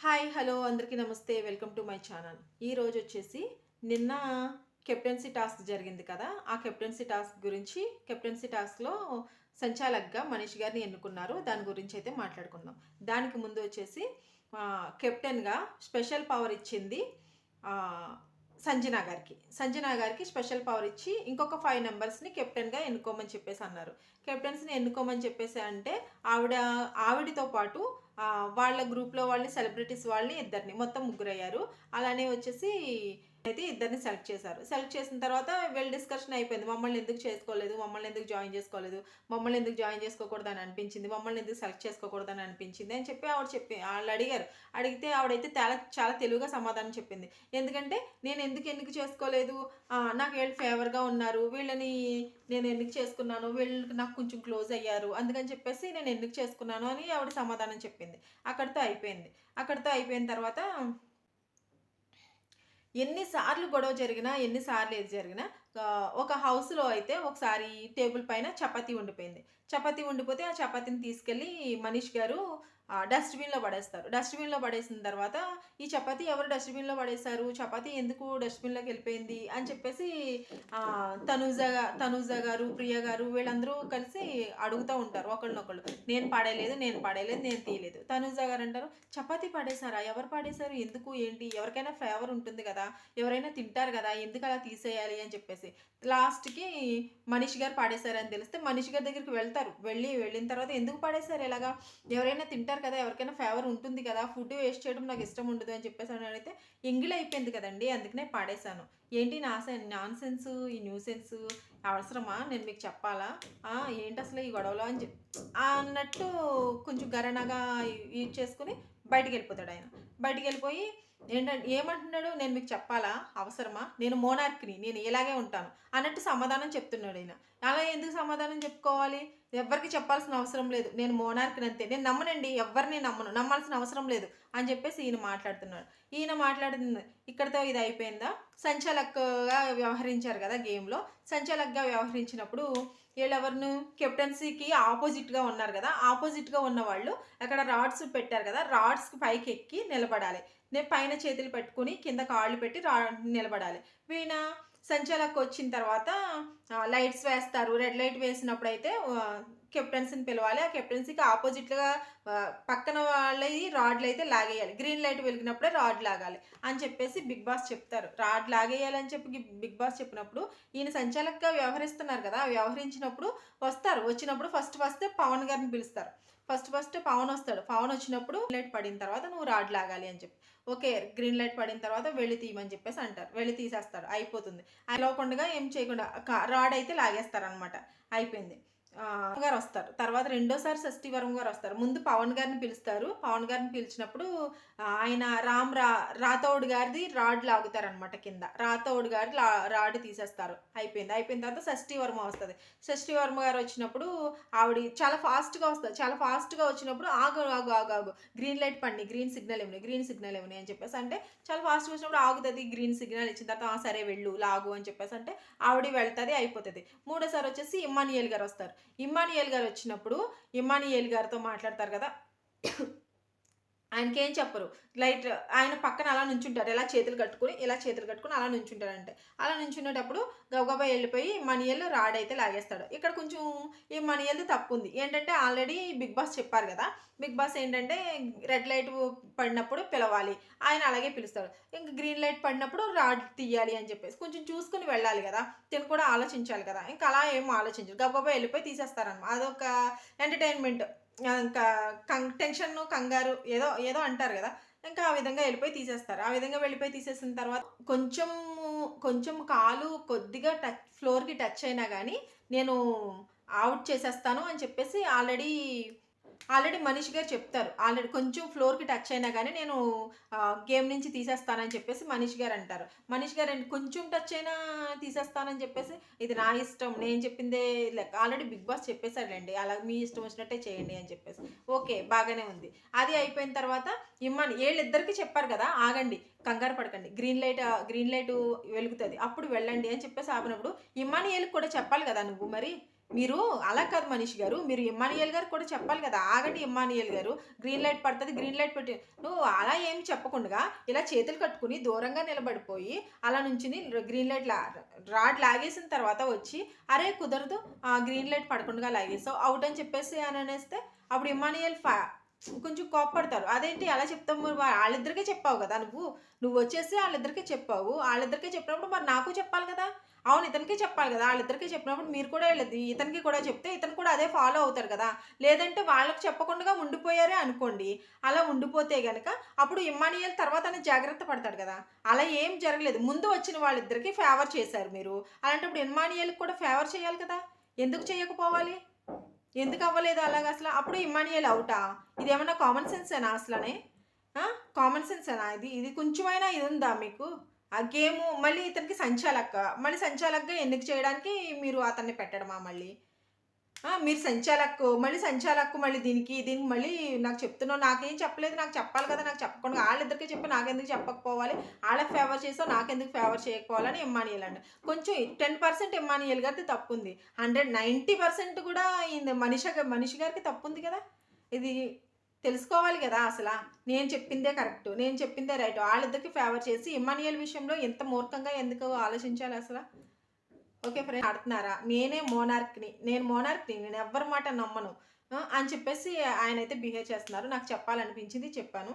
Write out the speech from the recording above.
Hi hello అందరికీ నమస్తే. Welcome to my channel. ఈ రోజు వచ్చేసి నిన్న కెప్టెన్సీ టాస్క్ జరిగింది కదా. ఆ కెప్టెన్సీ టాస్క్ గురించి కెప్టెన్సీ టాస్క్లో సంచాలక్గా మనీష్ గారిని ఎన్నుకున్నారు. దాని గురించి అయితే మాట్లాడుకుందాం. దానికి ముందు వచ్చేసి కెప్టెన్గా స్పెషల్ పవర్ ఇచ్చింది సంజనా గారికి. సంజనా గారికి స్పెషల్ పవర్ ఇచ్చి ఇంకొక ఫైవ్ నెంబర్స్ని కెప్టెన్గా ఎన్నుకోమని చెప్పేసి అన్నారు. కెప్టెన్స్ని ఎన్నుకోమని చెప్పేసి అంటే ఆవిడ ఆవిడతో పాటు వాళ్ళ గ్రూప్లో వాళ్ళని సెలబ్రిటీస్ వాళ్ళని ఇద్దరిని మొత్తం ముగ్గురు అయ్యారు అలానే వచ్చేసి అయితే ఇద్దరిని సెలెక్ట్ చేశారు. సెలెక్ట్ చేసిన తర్వాత వెల్ డిస్కషన్ అయిపోయింది. మమ్మల్ని ఎందుకు చేసుకోలేదు? మమ్మల్ని ఎందుకు జాయిన్ చేసుకోలేదు? మమ్మల్ని ఎందుకు జాయిన్ చేసుకోకూడదు అని అనిపించింది. మమ్మల్ని ఎందుకు సెలెక్ట్ చేసుకోకూడదు అని అనిపించింది అని చెప్పి ఆవిడ చెప్పి వాళ్ళు అడిగారు. అడిగితే ఆవిడైతే చాలా చాలా తెలుగుగా సమాధానం చెప్పింది. ఎందుకంటే నేను ఎందుకు ఎందుకు చేసుకోలేదు? నాకు వీళ్ళు ఫేవర్గా ఉన్నారు. వీళ్ళని నేను ఎందుకు చేసుకున్నాను? వీళ్ళకి నాకు కొంచెం క్లోజ్ అయ్యారు. అందుకని చెప్పేసి నేను ఎందుకు చేసుకున్నాను అని ఆవిడ సమాధానం చెప్పింది. అక్కడితో అయిపోయింది. అక్కడితో అయిపోయిన తర్వాత ఎన్నిసార్లు గొడవ జరిగినా ఎన్నిసార్లు ఏది జరిగినా ఒక హౌస్లో అయితే ఒకసారి టేబుల్ పైన చపాతీ ఉండిపోయింది. చపాతీ ఉండిపోతే ఆ చపాతీని తీసుకెళ్ళి మనీష్ గారు డస్ట్బిన్లో పడేస్తారు. డస్ట్బిన్లో పడేసిన తర్వాత ఈ చపాతి ఎవరు డస్ట్బిన్లో పడేశారు? చపాతీ ఎందుకు డస్ట్బిన్లోకి వెళ్ళిపోయింది? అని చెప్పేసి తనూజ తనూజ గారు ప్రియ గారు వీళ్ళందరూ కలిసి అడుగుతూ ఉంటారు ఒకళ్ళనొకళ్ళు. నేను పడేయలేదు నేను పడేయలేదు నేను తీయలేదు. తనూజ గారు అంటారు చపాతి పడేశారా? ఎవరు పడేశారు? ఎందుకు? ఏంటి? ఎవరికైనా ఫ్లేవర్ ఉంటుంది కదా? ఎవరైనా తింటారు కదా? ఎందుకు అలా తీసేయాలి? అని చెప్పేసి. లాస్ట్కి మనీష్ గారు పాడేశారని తెలిస్తే మనీష్ గారి దగ్గరికి వెళ్తారు. వెళ్ళి వెళ్ళిన తర్వాత ఎందుకు పాడేశారు? ఇలాగా ఎవరైనా తింటారు? కదా ఎవరికైనా ఫేవర్ ఉంటుంది కదా ఫుడ్ వేస్ట్ చేయడం నాకు ఇష్టం ఉండదు అని చెప్పేసి అని అడిగితే ఎంగిల్ అయిపోయింది కదండి అందుకనే పాడేశాను. ఏంటి నా నాన్ సెన్స్ ఈ న్యూ సెన్స్ అవసరమా? నేను మీకు చెప్పాలా? ఏంటి అసలు ఈ గొడవలో అని చెప్పి అన్నట్టు కొంచెం గరణగా యూజ్ చేసుకుని బయటికి వెళ్ళిపోతాడు ఆయన. బయటికి వెళ్ళిపోయి ఏంటంటే ఏమంటున్నాడు? నేను మీకు చెప్పాలా? అవసరమా? నేను మోనార్క్ని నేను ఇలాగే ఉంటాను అన్నట్టు సమాధానం చెప్తున్నాడు ఆయన. అలా ఎందుకు సమాధానం చెప్పుకోవాలి? ఎవరికి చెప్పాల్సిన అవసరం లేదు. నేను మోనార్కిని అంతే. నేను నమ్మనండి. ఎవరిని నమ్మను. నమ్మాల్సిన అవసరం లేదు అని చెప్పేసి ఈయన మాట్లాడుతున్నాడు ఈయన మాట్లాడుతుంది ఇక్కడితో ఇది అయిపోయిందా? సంచాలక్గా వ్యవహరించారు కదా గేమ్లో. సంచాలక్గా వ్యవహరించినప్పుడు వీళ్ళెవరిను? కెప్టెన్సీకి ఆపోజిట్గా ఉన్నారు కదా. ఆపోజిట్గా ఉన్న వాళ్ళు అక్కడ రాడ్స్ పెట్టారు కదా. రాడ్స్కి పైకి ఎక్కి నిలబడాలి. నేను పైన చేతులు పెట్టుకుని కింద కాళ్ళు పెట్టి రా నిలబడాలి. వీణ సంచాలకు వచ్చిన తర్వాత లైట్స్ వేస్తారు. రెడ్ లైట్ వేసినప్పుడు అయితే కెప్టెన్సీని పిలవాలి. ఆ కెప్టెన్సీకి ఆపోజిట్గా పక్కన వాళ్ళది రాడ్లు అయితే లాగేయాలి. గ్రీన్ లైట్ వెలిగినప్పుడే రాడ్ లాగాలి అని చెప్పేసి బిగ్ బాస్ చెప్తారు. రాడ్ లాగేయాలని చెప్పి బిగ్ బాస్ చెప్పినప్పుడు ఈయన సంచాలకగా వ్యవహరిస్తున్నారు కదా వ్యవహరించినప్పుడు వస్తారు. వచ్చినప్పుడు ఫస్ట్ ఫస్ట్ పవన్ గారిని పిలుస్తారు. ఫస్ట్ ఫస్ట్ పవన్ వస్తాడు. పవన్ వచ్చినప్పుడు లైట్ పడిన తర్వాత నువ్వు రాడ్ లాగాలి అని చెప్పి. ఓకే గ్రీన్ లైట్ పడిన తర్వాత వెళ్ళి తీయమని చెప్పేసి అంటారు. వెళ్ళి తీసేస్తాడు అయిపోతుంది. అయిపోకుండా ఏం చేయకుండా రాడ్ అయితే లాగేస్తారు అనమాట అయిపోయింది. గారు వస్తారు తర్వాత రెండోసారి షష్ఠీ వరం గారు వస్తారు ముందు పవన్ గారిని పిలుస్తారు. పవన్ గారిని పిలిచినప్పుడు ఆయన రామ్ రా రాతౌడ్ గారిది రాడ్ లాగుతారు అనమాట కింద. రాతౌడ్ గారి లా రాడ్ తీసేస్తారు. అయిపోయింది. అయిపోయిన తర్వాత షష్ఠి వర్మ వస్తుంది. షష్ఠి వర్మ గారు వచ్చినప్పుడు ఆవిడ చాలా ఫాస్ట్గా వస్తుంది. చాలా ఫాస్ట్గా వచ్చినప్పుడు ఆగు ఆగు ఆగు ఆగు. గ్రీన్ లైట్ పండి గ్రీన్ సిగ్నల్ ఇవ్వని గ్రీన్ సిగ్నల్ ఇవ్వని అని చెప్పేసి అంటే చాలా ఫాస్ట్గా వచ్చినప్పుడు ఆగుతుంది గ్రీన్ సిగ్నల్ ఇచ్చిన తర్వాత "ఆ, సరే వెళ్ళు లాగు అని చెప్పేసి అంటే ఆవిడ వెళ్తుంది అయిపోతుంది. మూడోసారి వచ్చేసి ఇమ్మానియల్ గారు వస్తారు. ఇమ్మానియల్ గారు వచ్చినప్పుడు ఇమ్మానియల్ గారితో మాట్లాడతారు కదా. ఆయనకి ఏం చెప్పరు. లైట్ ఆయన పక్కన అలా నుంచుంటారు. ఇలా చేతులు కట్టుకుని ఇలా చేతులు కట్టుకుని అలా నుంచుంటారంటే. అలా నుంచునేటప్పుడు గబగబా వెళ్ళిపోయి మనియల్ రాడ్ అయితే లాగేస్తాడు. ఇక్కడ కొంచెం ఈ మనీయల్ది తప్పు ఉంది ఏంటంటే ఆల్రెడీ బిగ్ బాస్ చెప్పారు కదా. బిగ్ బాస్ ఏంటంటే రెడ్ లైట్ పడినప్పుడు పిలవాలి. ఆయన అలాగే పిలుస్తాడు. ఇంకా గ్రీన్ లైట్ పడినప్పుడు రాడ్ తీయాలి అని చెప్పేసి కొంచెం చూసుకుని వెళ్ళాలి కదా. తిను కూడా ఆలోచించాలి కదా. ఇంకా అలా ఏం ఆలోచించరు. గబగబా వెళ్ళిపోయి తీసేస్తారన్నమాట అదొక ఎంటర్టైన్మెంట్ ఇంకా కం టెన్షన్ కంగారు ఏదో ఏదో అంటారు కదా. ఇంకా ఆ విధంగా వెళ్ళిపోయి తీసేస్తారు. ఆ విధంగా వెళ్ళిపోయి తీసేసిన తర్వాత కొంచెం కొంచెం కాలు కొద్దిగా టచ్ ఫ్లోర్కి టచ్ అయినా కానీ నేను అవుట్ చేసేస్తాను అని చెప్పేసి ఆల్రెడీ ఆల్రెడీ మనీష్ గారు చెప్తారు. ఆల్రెడీ కొంచెం ఫ్లోర్కి టచ్ అయినా కానీ నేను గేమ్ నుంచి తీసేస్తానని చెప్పేసి మనీష్ గారు అంటారు. మనీష్ గారు కొంచెం టచ్ అయినా తీసేస్తానని చెప్పేసి ఇది నా ఇష్టం. నేను చెప్పిందే లెక్క. ఆల్రెడీ బిగ్ బాస్ చెప్పేశారులేండి. అలా మీ ఇష్టం వచ్చినట్టే చేయండి అని చెప్పేసి. ఓకే బాగానే ఉంది. అది అయిపోయిన తర్వాత ఇమ్మని వీళ్ళిద్దరికి చెప్పారు కదా ఆగండి కంగారు పడకండి. గ్రీన్ లైట్ గ్రీన్ లైట్ వెలుగుతుంది. అప్పుడు వెళ్ళండి అని చెప్పేసి ఆపినప్పుడు ఇమ్మాని వీళ్ళకి కూడా చెప్పాలి కదా నువ్వు మరి? మీరు అలా కాదు మనీష్ గారు మీరు ఇమ్మానియల్ గారు కూడా చెప్పాలి కదా ఆగండి ఇమ్మానియల్ గారు. గ్రీన్ లైట్ పడుతుంది గ్రీన్ లైట్ పెట్టి నువ్వు అలా ఏమి చెప్పకుండా ఇలా చేతులు కట్టుకుని దూరంగా నిలబడిపోయి అలా నుంచుని గ్రీన్ లైట్ లా రాడ్ లాగేసిన తర్వాత వచ్చి అరే కుదరదు ఆ గ్రీన్ లైట్ పడకుండా లాగేసావు అవుట్ అని చెప్పేసి అని అనేస్తే అప్పుడు ఇమ్మానియల్ ఫా కొంచెం కోప్పడతారు. అదేంటి అలా చెప్తాము మరి వాళ్ళిద్దరికే చెప్పావు కదా నువ్వు? నువ్వు వచ్చేసి వాళ్ళిద్దరికే చెప్పావు. వాళ్ళిద్దరికే చెప్పినప్పుడు మరి నాకు చెప్పాలి కదా? అవును ఇతనికి చెప్పాలి కదా? వాళ్ళిద్దరికీ చెప్పినప్పుడు మీరు కూడా వెళ్ళదు ఇతనికి కూడా చెప్తే ఇతను కూడా అదే ఫాలో అవుతారు కదా? లేదంటే వాళ్ళకి చెప్పకుండా ఉండిపోయారే అనుకోండి. అలా ఉండిపోతే గనక అప్పుడు ఇమ్మానియల్ తర్వాత జాగ్రత్త పడతాడు కదా? అలా ఏం జరగలేదు. ముందు వచ్చిన వాళ్ళిద్దరికి ఫేవర్ చేశారు మీరు. అలాంటప్పుడు ఇమ్మానియల్కి కూడా ఫేవర్ చేయాలి కదా? ఎందుకు చేయకపోవాలి? ఎందుకు అవ్వలేదు అలాగ అసలు? అప్పుడు ఇమ్మానియల్ అవుటా? ఇది ఏమన్నా కామన్ సెన్సేనా అసలనే? కామన్ సెన్సేనా ఇది? ఇది కొంచెమైనా ఇది ఉందా మీకు? ఆ గేమ్ మళ్ళీ ఇతనికి సంచాలక్క. మళ్ళీ సంచాలక్గా ఎందుకు చేయడానికి మీరు అతన్ని పెట్టడమా మళ్ళీ? మీరు సంచాలక్కు మళ్ళీ సంచాలక్కు మళ్ళీ దీనికి దీనికి మళ్ళీ నాకు చెప్తున్నావు నాకేం చెప్పలేదు నాకు చెప్పాలి కదా నాకు చెప్పకుండా వాళ్ళిద్దరికీ చెప్పి నాకెందుకు చెప్పకపోవాలి? వాళ్ళకి ఫేవర్ చేసావు నాకెందుకు ఫేవర్ చేయకపోవాలని ఇమ్మానియల్ అండి కొంచెం టెన్ పర్సెంట్ ఇమ్మానియల్ గారిది తప్పు ఉంది హండ్రెడ్ నైంటీ పర్సెంట్ కూడా ఈ మనిషి మనిషి గారికి తప్పు ఉంది కదా? ఇది తెలుసుకోవాలి కదా అసలు. నేను చెప్పిందే కరెక్ట్ నేను చెప్పిందే రైట్ వాళ్ళిద్దరికి ఫేవర్ చేసి ఇమ్మానియల్ విషయంలో ఎంత మూర్ఖంగా ఎందుకు ఆలోచించాలి అసలు? ఓకే ఫ్రెండ్ ఆడుతున్నారా? నేనే మోనార్క్ని నేను మోనార్క్ని నేను ఎవ్వరి మాట నమ్మను అని చెప్పేసి ఆయన అయితే బిహేవ్ చేస్తున్నారు. నాకు చెప్పాలనిపించింది చెప్పాను.